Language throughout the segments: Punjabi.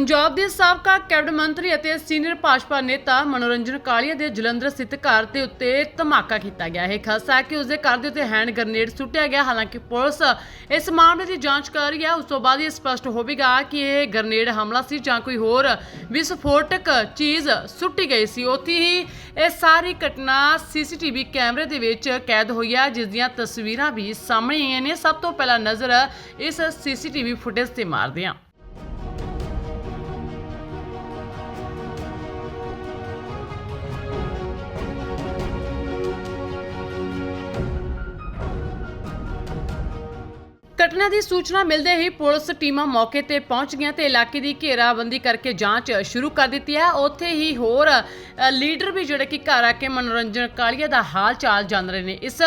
ਪੰਜਾਬ ਦੇ ਸਾਬਕਾ ਕੈਬਨਿਟ ਮੰਤਰੀ ਅਤੇ ਸੀਨੀਅਰ ਭਾਜਪਾ ਨੇਤਾ ਮਨੋਰੰਜਨ ਕਾਲੀਆ ਦੇ ਜਲੰਧਰ ਸਥਿਤ ਘਰ ਦੇ ਉੱਤੇ ਧਮਾਕਾ ਕੀਤਾ ਗਿਆ। ਹੈ ਖਾਸ ਹੈ ਕਿ ਉਸਦੇ ਘਰ ਦੇ ਉੱਤੇ ਹੈਂਡ ਗ੍ਰਨੇਡ ਸੁੱਟਿਆ ਗਿਆ। ਹਾਲਾਂਕਿ ਪੁਲਿਸ ਇਸ ਮਾਮਲੇ ਦੀ ਜਾਂਚ ਕਰ ਰਹੀ ਹੈ। ਉਸ ਤੋਂ ਬਾਅਦ ਇਹ ਸਪਸ਼ਟ ਹੋਵੇਗਾ ਕਿ ਇਹ ਗ੍ਰਨੇਡ ਹਮਲਾ ਸੀ ਜਾਂ ਕੋਈ ਹੋਰ ਵਿਸਫੋਟਕ ਚੀਜ਼ ਸੁੱਟੀ ਗਈ ਸੀ। ਉੱਥੇ ਹੀ ਇਹ ਸਾਰੀ ਘਟਨਾ ਸੀਸੀਟੀਵੀ ਕੈਮਰੇ ਦੇ ਵਿੱਚ ਕੈਦ ਹੋਈ ਹੈ, ਜਿਸ ਦੀਆਂ ਤਸਵੀਰਾਂ ਵੀ ਸਾਹਮਣੇ ਆਈਆਂ ਨੇ। ਸਭ ਤੋਂ ਪਹਿਲਾਂ ਨਜ਼ਰ ਇਸ ਸੀਸੀਟੀਵੀ ਫੁਟੇਜ ਤੇ ਮਾਰਦੇ ਹਾਂ। ਘਟਨਾ ਦੀ ਸੂਚਨਾ ਮਿਲਦੇ ਹੀ ਪੁਲਿਸ ਟੀਮਾਂ ਮੌਕੇ ਤੇ ਪਹੁੰਚ ਗਈਆਂ ਤੇ ਇਲਾਕੇ ਦੀ ਘੇਰਾਬੰਦੀ ਕਰਕੇ ਜਾਂਚ ਸ਼ੁਰੂ ਕਰ ਦਿੱਤੀ ਹੈ। ਉੱਥੇ ਹੀ ਹੋਰ ਅ, ਲੀਡਰ ਵੀ ਜਿਹੜੇ ਕਿ ਘਰ ਆ ਕੇ ਮਨੋਰੰਜਨ ਕਾਲੀਆ ਦਾ ਹਾਲ ਚਾਲ ਜਾਣ ਰਹੇ ਨੇ। ਇਸ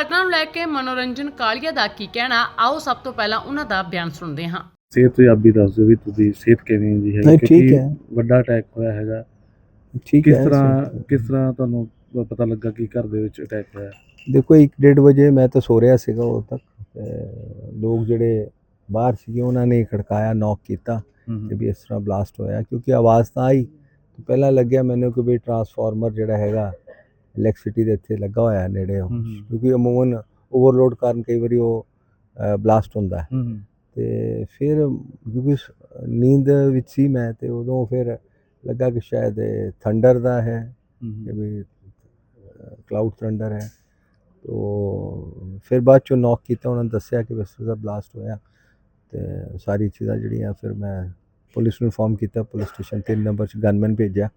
ਘਟਨਾ ਨੂੰ ਲੈ ਕੇ ਮਨੋਰੰਜਨ ਕਾਲੀਆ ਦਾ ਕੀ ਕਹਿਣਾ? ਆਓ ਸਭ ਤੋਂ ਪਹਿਲਾਂ ਉਹਨਾਂ ਦਾ ਬਿਆਨ ਸੁਣਦੇ ਹਾਂ। ਸਿਹਤ ਤੇ ਆਪ ਵੀ ਦੱਸ ਦਿਓ ਵੀ ਤੁਹਾਡੀ ਸਿਹਤ ਕਿਵੇਂ ਦੀ ਹੈ ਨਹੀਂ, ਠੀਕ ਹੈ। ਵੱਡਾ ਅਟੈਕ ਹੋਇਆ ਹੈਗਾ। ਠੀਕ ਕਿਸ ਤਰ੍ਹਾਂ ਸੋ- ਕਿਸ ਤਰ੍ਹਾਂ ਤੁਹਾਨੂੰ ਪ- ਪਤਾ ਲੱਗਾ ਕਿ ਘਰ ਦੇ ਵਿੱਚ ਅਟੈਕ ਹੋਇਆ? ਦੇਖੋ 1:30 ਵਜੇ ਮੈਂ ਤਾਂ ਸੋ ਰਿਹਾ ਸੀਗਾ ਉਦੋਂ ਤੱਕ ਤੇ ਲੋਕ ਜਿਹੜੇ ਬਾਹਰ ਸੀਗੇ ਉਹਨਾਂ ਨੇ ਖੜਕਾਇਆ ਨੌਕ ਕੀਤਾ ਕਿ ਵੀ ਇਸ ਤਰ੍ਹਾਂ ਬਲਾਸਟ ਹੋਇਆ। ਕਿਉਂਕਿ ਆਵਾਜ਼ ਤਾਂ ਆਈ। ਤੇ ਪਹਿਲਾਂ ਲੱਗਿਆ ਮੈਨੂੰ ਕਿ ਵੀ ਟਰਾਂਸਫਾਰਮਰ ਜਿਹੜਾ ਹੈਗਾ ਇਲੈਕਟ੍ਰਿਸਿਟੀ ਦੇ ਇੱਥੇ ਲੱਗਾ ਹੋਇਆ ਨੇੜੇ ਕਿਉਂਕਿ ਅਮੂਮਨ ਓਵਰਲੋਡ ਕਾਰਨ ਕਈ ਵਾਰੀ ਉਹ ਬਲਾਸਟ ਹੁੰਦਾ ਤੇ ਫਿਰ ਕਿਉਂਕਿ ਨੀਂਦ ਵਿੱਚ ਸੀ ਮੈਂ ਤੇ ਉਦੋਂ ਫਿਰ ਲੱਗਾ ਕਿ ਸ਼ਾਇਦ ਥੰਡਰ ਦਾ ਹੈ ਕਿ ਵੀ ਕਲਾਊਡ ਥੰਡਰ ਹੈ। ਫਿਰ ਬਾਅਦ ਚੋਂ ਨੌਕ ਕੀਤਾ ਉਹਨਾਂ ਨੇ ਦੱਸਿਆ ਕਿ ਵੈਸੇ ਦਾ ਬਲਾਸਟ ਹੋਇਆ ਤੇ ਸਾਰੀ ਚੀਜ਼ਾਂ ਜਿਹੜੀਆਂ ਫਿਰ ਮੈਂ ਪੁਲਿਸ ਨੂੰ ਇਨਫੋਰਮ ਕੀਤਾ ਪੁਲਿਸ ਸਟੇਸ਼ਨ 3 ਨੰਬਰ 'ਚ ਗਨਮੈਨ ਭੇਜਿਆ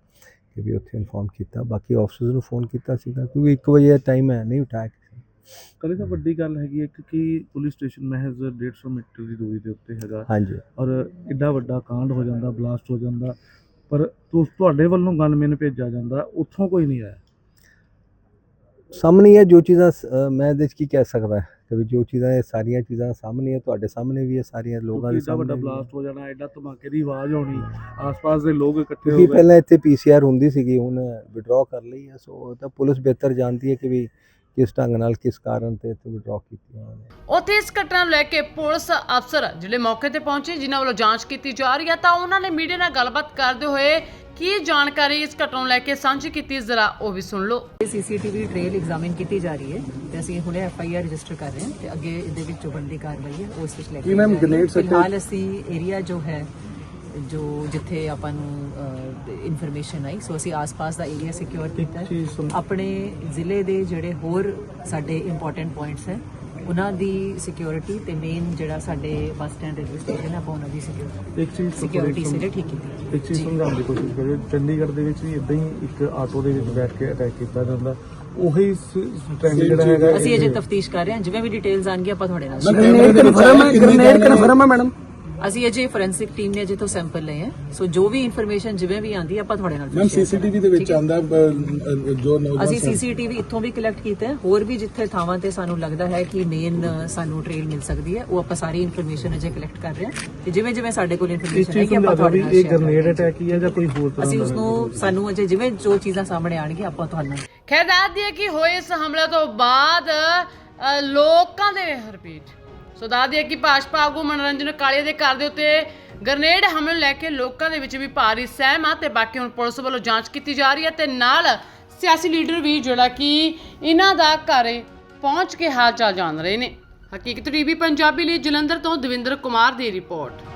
ਕਿ ਵੀ ਉੱਥੇ ਇਨਫੋਰਮ ਕੀਤਾ। ਬਾਕੀ ਆਫਿਸਰਸ ਨੂੰ ਫੋਨ ਕੀਤਾ ਸੀਗਾ ਕਿਉਂਕਿ 1 ਵਜੇ ਦਾ ਟਾਈਮ ਹੈ ਨਹੀਂ ਉਠਾਇਆ ਕਿਸੇ। ਕਦੇ ਤਾਂ ਵੱਡੀ ਗੱਲ ਹੈਗੀ ਹੈ ਕਿ ਪੁਲਿਸ ਸਟੇਸ਼ਨ ਮਹਿਜ਼ 150 ਮੀਟਰ ਦੀ ਦੂਰੀ ਦੇ ਉੱਤੇ ਹੈਗਾ। ਹਾਂਜੀ। ਔਰ ਐਡਾ ਵੱਡਾ ਕਾਂਡ ਹੋ ਜਾਂਦਾ ਬਲਾਸਟ ਹੋ ਜਾਂਦਾ ਪਰ ਤੁਹਾਡੇ ਵੱਲੋਂ ਗਨਮੈਨ ਭੇਜਿਆ ਜਾਂਦਾ ਉੱਥੋਂ ਕੋਈ ਨਹੀਂ ਆਇਆ। ਸਾਹਮਣੇ ਹੀ ਜੋ ਚੀਜ਼ਾਂ ਮੈਂ ਇਹਦੇ ਕੀ ਕਹਿ ਸਕਦਾ ਕਿ ਵੀ ਜੋ ਚੀਜ਼ਾਂ ਇਹ ਸਾਰੀਆਂ ਚੀਜ਼ਾਂ ਸਾਹਮਣੇ ਹੈ ਤੁਹਾਡੇ ਸਾਹਮਣੇ ਵੀ ਹੈ ਸਾਰੀਆਂ ਲੋਕਾਂ ਦੇ ਵੱਡਾ ਸਾਹਮਣੇ ਵੀ ਹੈ। ਬਲਾਸਟ ਹੋ ਜਾਣਾ ਐਡਾ ਧਮਾਕੇ ਦੀ ਆਵਾਜ਼ ਆਉਣੀ ਆਸ-ਪਾਸ ਦੇ ਲੋਕ ਇਕੱਠੇ ਹੋ ਗਏ ਪਹਿਲਾਂ ਇੱਥੇ ਪੀਸੀਆਰ ਹੁੰਦੀ ਸੀਗੀ ਹੁਣ ਵਿਡਰਾਅ ਕਰ ਲਈ ਹੈ ਸੋ ਤਾਂ ਪੁਲਿਸ ਬਿਹਤਰ ਜਾਣਦੀ ਹੈ ਕਿ ਵੀ ਕਿਸ ਢੰਗ ਨਾਲ ਕਿਸ ਕਾਰਨ ਤੇ ਇੱਥੇ ਵਿਡਰਾਅ ਕੀਤੀ ਉਹਨਾਂ ਨੇ ਉੱਥੇ ਇਸ ਘਟਨਾ ਨੂੰ ਲੈ ਕੇ ਪੁਲਿਸ ਅਫਸਰ ਜਿਹੜੇ ਮੌਕੇ ਤੇ ਪਹੁੰਚੇ ਜਿਨ੍ਹਾਂ ਵੱਲੋਂ ਜਾਂਚ ਕੀਤੀ ਜਾ ਰਹੀ ਹੈ ਤਾਂ ਉਹਨਾਂ ਨੇ ਮੀਡੀਆ ਨਾਲ ਗੱਲਬਾਤ ਕਰਦੇ ਹੋਏ ਕੀ ਜਾਣਕਾਰੀ ਇਸ ਘਟਨਾ ਨੂੰ ਲੈ ਕੇ ਸਾਂਝੀ ਕੀਤੀ ਜ਼ਰਾ ਉਹ ਵੀ ਸੁਣ ਲਓ। ਸੀਸੀਟੀਵੀ ਟ੍ਰੇਲ ਐਗਜ਼ਾਮਿਨ ਕੀਤੀ ਜਾ ਰਹੀ ਹੈ ਤੇ ਅਸੀਂ ਹੁਣੇ ਐਫ ਆਈ ਆਰ ਰਜਿਸਟਰ ਕਰ ਰਹੇ ਹਾਂ ਤੇ ਅੱਗੇ ਇਹਦੇ ਵਿੱਚ ਜੋ ਬੰਦੀ ਕਾਰਵਾਈ ਹੈ ਉਸ ਵਿੱਚ ਲੈ ਕੇ ਹੈ। grenade such ਫਿਲਹਾਲ ਅਸੀਂ ਏਰੀਆ ਜੋ ਹੈ ਜੋ ਜਿੱਥੇ ਆਪਾਂ ਨੂੰ ਇਨਫੋਰਮੇਸ਼ਨ ਆਈ ਸੋ ਅਸੀਂ ਆਸ-ਪਾਸ ਦਾ ਏਰੀਆ ਸਿਕਿਉਰ ਕੀਤਾ ਆਪਣੇ ਜ਼ਿਲ੍ਹੇ ਦੇ ਜਿਹੜੇ ਹੋਰ ਸਾਡੇ ਇੰਪੋਰਟੈਂਟ ਪੁਆਇੰਟਸ ਹੈ ਉਹਨਾਂ ਦੀ ਸਿਕਿਉਰਿਟੀ ਤੇ ਮੇਨ ਜਿਹੜਾ ਸਾਡੇ ਬੱਸ ਸਟੈਂਡ ਰੇਲਵੇ ਸਟੇਸ਼ਨ ਹੈ ਆਪਾਂ ਉਹਨਾਂ ਦੀ ਸਿਕਿਉਰਿਟੀ ਇੱਕ ਚੀਜ਼ ਸਿਕਿਉਰਿਟੀ ਸਿਰੇ ਠੀਕ ਕੀਤੀ ਇੱਕ ਚੀਜ਼। ਸਮਝਾਉਣ ਦੀ ਕੋਸ਼ਿਸ਼ ਕਰਿਓ ਚੰਡੀਗੜ੍ਹ ਦੇ ਵਿੱਚ ਵੀ ਇਦਾਂ ਹੀ ਇੱਕ ਆਟੋ ਦੇ ਵਿੱਚ ਬੈਠ ਕੇ ਅਟੈਕ ਕੀਤਾ ਜਾਂਦਾ ਉਹੀ ਟ੍ਰੈਂਡ ਜਿਹੜਾ ਹੈਗਾ ਅਸੀਂ ਅਜੇ ਤਫਤੀਸ਼ ਕਰ ਰਹੇ ਹਾਂ ਜਿਵੇਂ ਵੀ ਡਿਟੇਲਸ ਆਣਗੀਆਂ ਆਪਾਂ ਤੁਹਾਡੇ ਨਾਲ share ਗ੍ਰੇਨੇਡ ਕਨਫਰਮ ਹੈ ਕਨਫਰਮ ਹੈ ਮੈਡਮ ਅਸੀਂ ਅਜੇ ਫੋਰੈਂਸਿਕ ਟੀਮ ਨੇ ਅਜੇ ਤੋਂ ਸੈਂਪਲ ਲਏ ਹੈ ਸੋ ਜੋ ਵੀ ਇਨਫੋਰਮੇਸ਼ਨ ਜਿਵੇਂ ਵੀ ਆਂਦੀ ਆਪਾਂ ਤੁਹਾਡੇ ਨਾਲ ਮੈਮ। ਸੀਸੀਟੀਵੀ ਦੇ ਵਿੱਚ? ਆਂਦਾ ਜੋ ਨੌਜਵਾਨ ਅਸੀਂ ਸੀਸੀਟੀਵੀ ਇੱਥੋਂ ਵੀ ਕਲੈਕਟ ਕੀਤਾ ਹੈ ਹੋਰ ਵੀ ਜਿੱਥੇ ਥਾਵਾਂ ਤੇ ਸਾਨੂੰ ਲੱਗਦਾ ਹੈ ਕਿ ਮੇਨ ਸਾਨੂੰ ਟ੍ਰੇਲ ਮਿਲ ਸਕਦੀ ਹੈ ਉਹ ਆਪਾਂ ਸਾਰੀ ਇਨਫੋਰਮੇਸ਼ਨ ਅਜੇ ਕਲੈਕਟ ਕਰ ਰਹੇ ਹਾਂ ਤੇ ਜਿਵੇਂ ਜਿਵੇਂ ਸਾਡੇ ਕੋਲ ਇਨਫੋਰਮੇਸ਼ਨ ਹੈ ਕਿ ਆਪਾਂ ਤੁਹਾਡੇ ਵੀ ਨਾਲ ਇਹ ਗ੍ਰਨੇਡ ਕਰਾਂਗੇ। ਅਟੈਕ ਹੀ ਹੈ ਜਾਂ ਕੋਈ ਹੋਰ ਤਰ੍ਹਾਂ ਅਸੀਂ ਦਾ ਉਸ ਨੂੰ ਸਾਨੂੰ ਅਜੇ ਜਿਵੇਂ ਜੋ ਚੀਜ਼ਾਂ ਸਾਹਮਣੇ ਆਣਗੀਆਂ ਆਪਾਂ ਤੁਹਾਨੂੰ ਖੈਰ ਦੱਸ ਦਈਏ ਕਿ ਹੋਏ ਇਸ ਹਮਲੇ ਤੋਂ ਬਾਅਦ ਲੋਕਾਂ ਦੇ ਰਿਪੀਟ ਸੋ ਦੱਸ ਦਈਏ ਕਿ ਭਾਜਪਾ ਆਗੂ ਮਨੋਰੰਜਨ ਕਾਲੀਆ ਦੇ ਘਰ ਦੇ ਉੱਤੇ ਗ੍ਰਨੇਡ ਹਮਲੇ ਨੂੰ ਲੈ ਕੇ ਲੋਕਾਂ ਦੇ ਵਿੱਚ ਵੀ ਭਾਰੀ ਸਹਿਮ ਆ ਤੇ ਬਾਕੀ ਹੁਣ ਪੁਲਿਸ ਵੱਲੋਂ ਜਾਂਚ ਕੀਤੀ ਜਾ ਰਹੀ ਹੈ ਤੇ ਨਾਲ ਸਿਆਸੀ ਲੀਡਰ ਵੀ ਜਿਹੜਾ ਕਿ ਇਹਨਾਂ ਦਾ ਘਰ ਪਹੁੰਚ ਕੇ ਹਾਲ ਚਾਲ ਜਾਣ ਰਹੇ ਨੇ। ਹਕੀਕਤ ਟੀਵੀ ਪੰਜਾਬੀ ਲਈ ਜਲੰਧਰ ਤੋਂ ਦਵਿੰਦਰ ਕੁਮਾਰ ਦੀ ਰਿਪੋਰਟ।